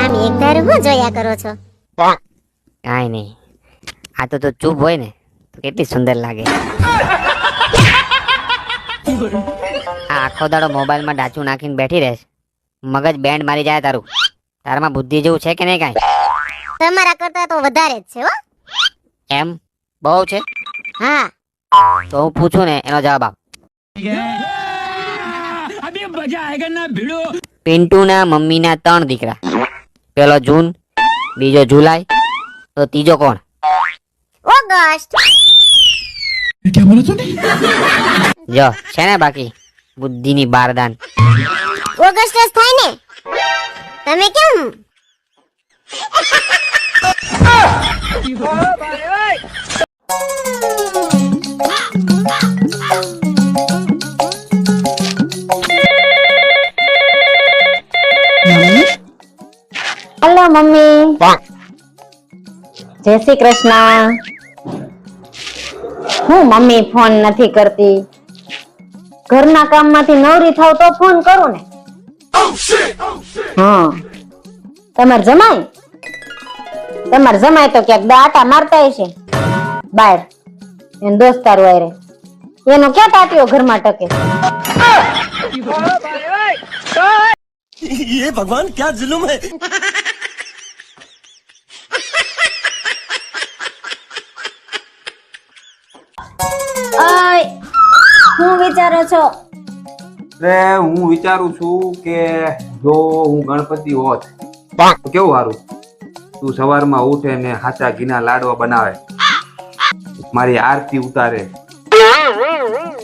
આમ એક ધારું હું જોયા કરો છો? કાંઈ નહીં. આ તો તો ચૂપ હોય ને તો કેટલી સુંદર લાગે. આ આખો દાડો મોબાઈલમાં ડાચું નાખીને બેઠી રહેશ. મગજ બેન્ડ મારી જાય તારું. તારામાં બુદ્ધિ જેવું છે કે નહીં કાંઈ? તમારા કરતા તો વધારે જ છે હો. એમ? બહુ છે? હા. તો હું પૂછું ને એનો જવાબ આપ. પિન્ટુના મમ્મીના ત્રણ દીકરા. પેલો જૂન બીજો જુલાઈ તો ત્રીજો કોણ? ઓગસ્ટ. જો છે ને બાકી? બુદ્ધિની બારદાન. ઓગસ્ટ જ થાય ને. તમે કેમ? હલો મમ્મી જય શ્રી કૃષ્ણ હું મમ્મી ફોન નથી કરતી ઘરના કામમાંથી નવરી થાવ તો ફોન કરું ને હા તમાર જમાય તમાર જમાય તો ક્યાંક દાટા મારતા હશે બાર એનો દોસ્તારો આરે એનો ક્યાં ટાટીઓ ઘરમાં ટકે ये भगवान क्या जुल्म है અય હું વિચારો છો એટલે હું વિચારું છું કે જો હું ગણપતિ હોત તો કેવું સારું તું સવારમાં ઉઠે ને હાચા ઘીના લાડવા બનાવે મારી આરતી ઉતારે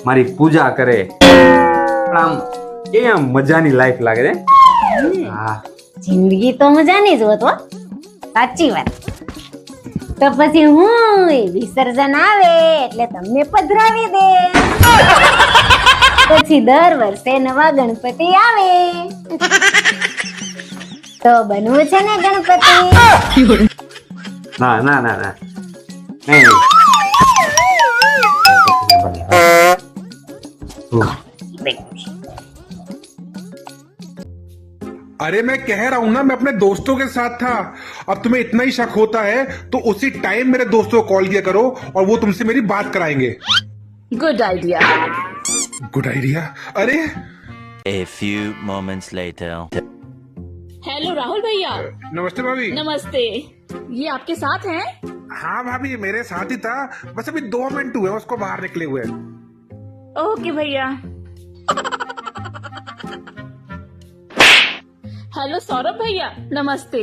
મારી પૂજા કરે પણ આમ કેમ મજાની લાઈફ લાગે છે હા જિંદગી તો મજાની જ હોત સાચી વાત. તો પછી હું વિસર્જન આવે એટલે તમને પધરાવી દે. પછી દર વર્ષે નવા ગણપતિ આવે. તો બનવું છે ને ગણપતિ? ના ના ના ના. નહીં. अरे मैं कह रहा हूँ ना मैं अपने दोस्तों के साथ था। अब तुम्हें इतना ही शक होता है तो उसी टाइम मेरे दोस्तों को कॉल किया करो और वो तुमसे मेरी बात कराएँगे। गुड आइडिया गुड आइडिया अरे! A few moments later. Hello Rahul भैया। नमस्ते भाभी। नमस्ते। ये आपके साथ हैं? हाँ भाभी मेरे साथ ही था। बस अभी दो मिनट हुए उसको बाहर निकले हुए। ओके भैया। हेलो सौरभ भैया नमस्ते।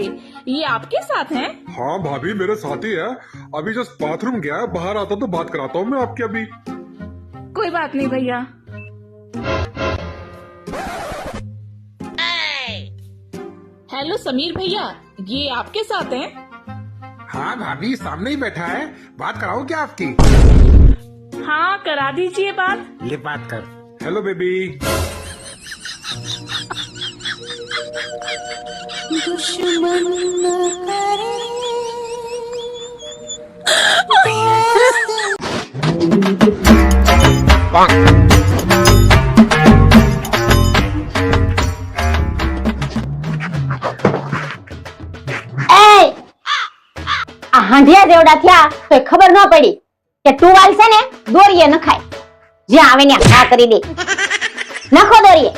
ये आपके साथ हैं? हाँ भाभी मेरे साथ ही। है अभी जस्ट बाथरूम गया है, बाहर आता तो बात कराता हूँ मैं आपके अभी। कोई बात नहीं भैया। हेलो समीर भैया ये आपके साथ हैं? हाँ भाभी सामने ही बैठा है। बात कराओ क्या आपकी? हाँ करा दीजिए बात। ले बात कर। Hello baby. એય! આ હાંઢિયા જેવડા થયા તો ખબર ન પડી કે ટુવાલ છે ને દોરીએ નખાય. જ્યાં આવે ને ઘા કરી દે. નખો દોરીએ.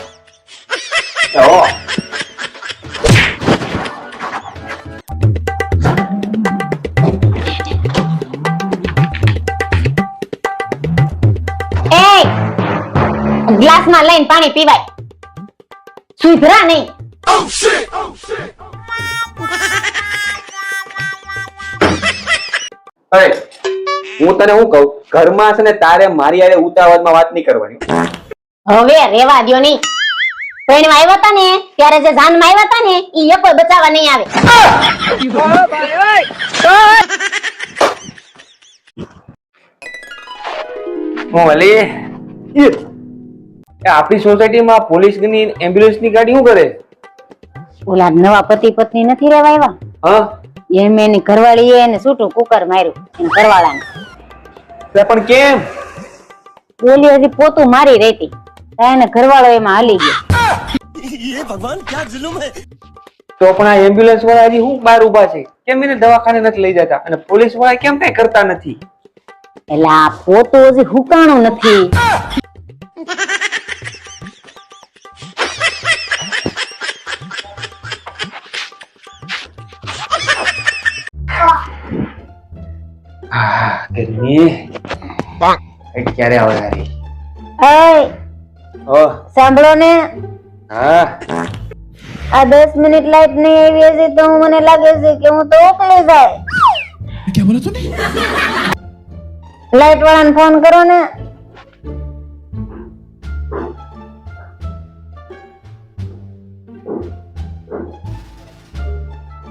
ગ્લાસમાં લઈને પાણી પીવાય. સુધરા નહીં. હું તને શું કહું? ઘરમાં છે ને તારે મારી હારે ઉતાવળમાં વાત નહીં કરવાની. હવે રેવા દ્યો નહીં. ટ્રેનમાં આવ્યા હતા ને ત્યારે જે જાનમાં આવ્યા હતા ને ઈ એકો બચાવવા નહીં આવે. હું વલી એ આપણી સોસાયટીમાં પોલીસની એમ્બ્યુલન્સની ગાડી શું કરે? ઓલા નવા પતિ પત્ની નથી રહેવા આવ્યા? હા? એમ એની ઘરવાળીએ એને છૂટું કુકર માર્યું એને ઘરવાળાને. પણ કેમ? ઓલી હજી પોતું મારી રહી એને ઘરવાળો એમાં હાલી ગયો. યે ભગવાન ક્યા જુલ્મ હે તો પણ આ એમ્બ્યુલન્સ વાળા હજી હું બહાર ઊભા છે? કેમ એને દવાખાને નથી લઈ જતા? અને પોલીસવાળા કેમ કઈ કરતા નથી? એલા પોતું હજી હુકાણું નથી. હા ગરમી કઈ ક્યારે આવે હારી? એય ઓ. સાંભળો ને. હા. આ દસ મિનિટ લાઈટ નહીં આવી હશે તો હું મને લાગે છે કે હું તો ઓકલી જાય. લાઈટ વાળાને ફોન કરો ને.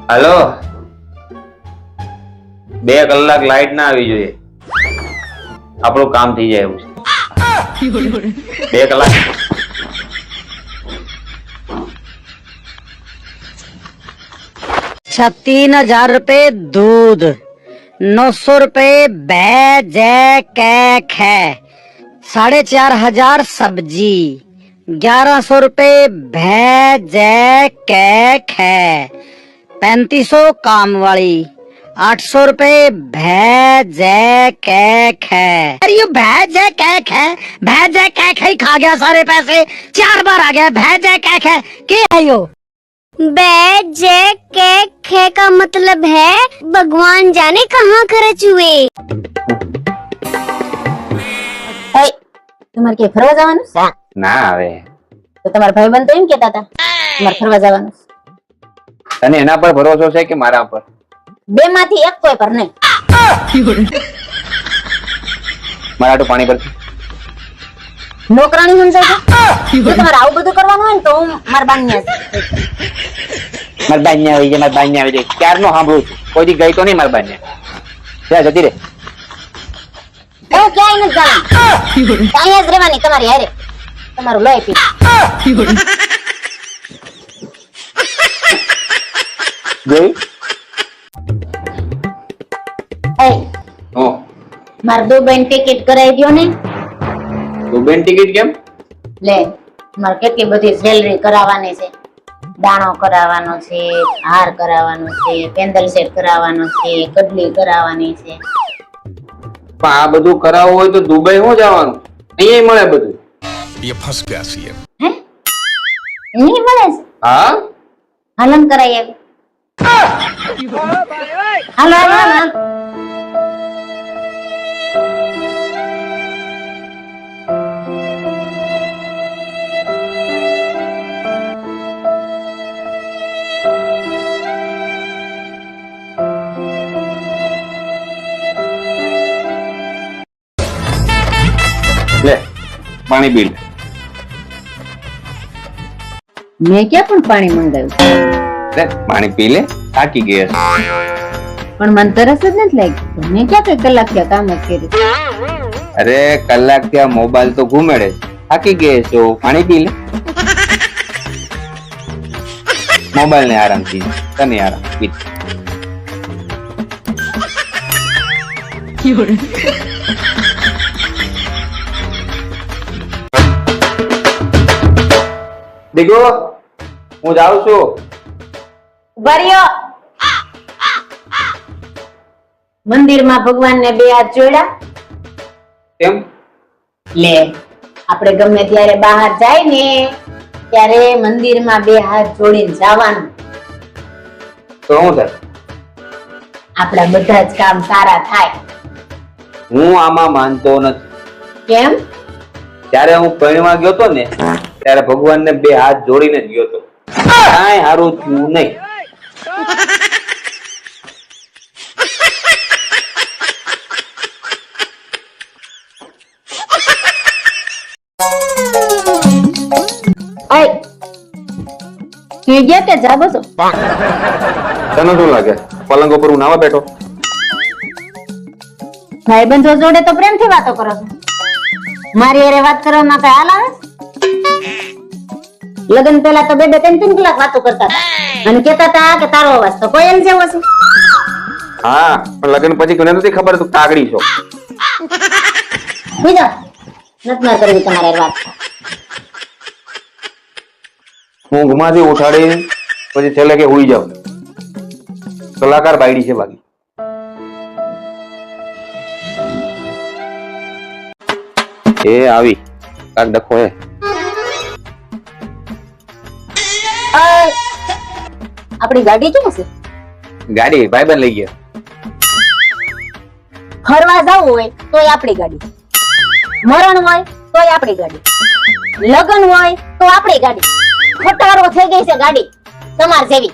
હાલો. બે કલાક લાઈટ ના આવી જોઈએ. આપણું કામ થઈ જાય એવું છે બે કલાક अच्छा तीन हजार रुपए दूध नौ सौ रुपए भैज कैक है साढ़े चार हजार सब्जी ग्यारह सौ रुपए भैज कैक है पैंतीस सौ काम वाली आठ सौ रुपए भैज कैक है अरे ये भैज कैक है भैज कैक है ही खा गया सारे पैसे चार बार आ गया भैज कैक है के आयो बे जे के खे का मतलब है भगवान जाने कहाँ खर्च हुए એય, તમારે ક્યાંય ફરવા જવાનું છે? ના આવે તો તમારા ભાઈબંધ તો એમ કેતા હતા તમારે ફરવા જવાનું છે. તને એના પર ભરોસો છે કે મારા પર બે માંથી એક કોઈ પર નહીં. મરાઠું પાણી ભરતી નોકરાણી સમજાય છે? જો તમારે આવું બધું કરવાનું હોય ને તો હું મારા બાન્યા મારી બાન્યા આવી જાય મારી બાન્યા આવી જાય. ક્યારનો સાંભળું છું? કોઈ દી ગઈ તો નહીં મારી બાન્યા ત્યાં. જતી રે હું ક્યાંય નથી જવાનું. અહીંયા જ રહેવાની તમારી હારે. તમારું લોહી પી. જોઈ મારે દો બેન ટિકિટ કરાવી દો ને. દો બેન ટિકિટ કેમ? લે મારે કેટલી બધી સેલરી કરાવવાની છે. દાણો કરાવવાનો છે હાર કરાવવાનો છે પેન્ડલ સેટ કરાવવાનો છે કડલી કરાવવાની છે. પણ આ બધું કરાવવું હોય તો દુબઈ હું જવાનું? અહીંયા મળે બધું? હે? નહીં મળે છે? હા? હાલમ કરાઈ આવી હાલો હાલો હાલો. પાણી બિલ. મેં ક્યાં પણ પાણી મંગાવ્યું? પાણી પી લે થાકી ગઈ હશે. પણ મને તરસ જ નથી લાગી મેં ક્યાં કઈ કલાક થયા કામ જ કર્યું? અરે કલાક થયા મોબાઈલ તો ઘુમેડે. થાકી ગઈ છો પાણી પી લે. મોબાઈલ ને આરામથી તને આરામ પી દીકરો હું જાઉં છું. ભર્યો મંદિરમાં ભગવાનને બે હાથ જોડ્યા. કેમ? લે આપણે ગમે ત્યારે બહાર જાય ને ત્યારે મંદિરમાં બે હાથ જોડીને જવાનું. તો શું થાય? આપણા બધા જ કામ સારા થાય. હું આમાં માનતો નથી. કેમ? ત્યારે હું પરણવા ગયો તો ને ત્યારે ભગવાનને બે હાથ જોડીને જ ગયો તો કાંઈ સારું થયું નહીં. આય સુઈ ગયા કે જાગો છો? તને શું લાગે? પલંગ ઉપર હું નાવા બેઠો? ભાઈબંધો જોડે તો પ્રેમથી વાતો કરો છો. મારી અરે વાત કરવામાં કઈ હાલ આવે લગ્ન પહેલા તો બે બે ત્રણ ત્રણ કલાક વાતો કરતા હતા. અને કેતા હતા કે તારો અવાજ તો કોયલ જેવો છે. હા પણ લગન પછી કોને નથી ખબર તું કાગડી છો. બીજો નથી મારે કરવી તમારે વાત. ઊંઘમાંથી ઉઠાડી પછી છેલ્લે કે હુઈ જાવ કલાકાર બાયડી છે બાકી. એ આવી. કાક ડખો હે. આપણી ગાડી ક્યાં છે? ગાડી ભાઈબંધ લઈ ગયો. ફરવા જવું હોય તોય આપણી ગાડી. મરણ હોય તોય આપણી ગાડી. લગ્ન હોય તો આપણી ગાડી. ખટારો થઈ ગઈ છે ગાડી. તમાર જેવી.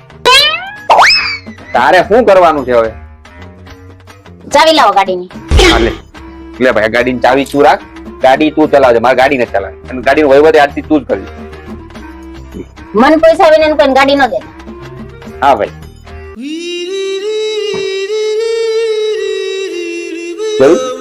તારે શું કરવાનું છે હવે? ચાવી લાવો ગાડીની. લે. ભાઈ ગાડીની ચાવી તું રાખ. ગાડી તું ચલાવજે મારે ગાડી નથી ચલાવે અને ગાડીનો વહીવટ આજથી તું જ કરજે મન પૈસા વિના કોઈ ગાડી ન દે હા ભાઈ જોયું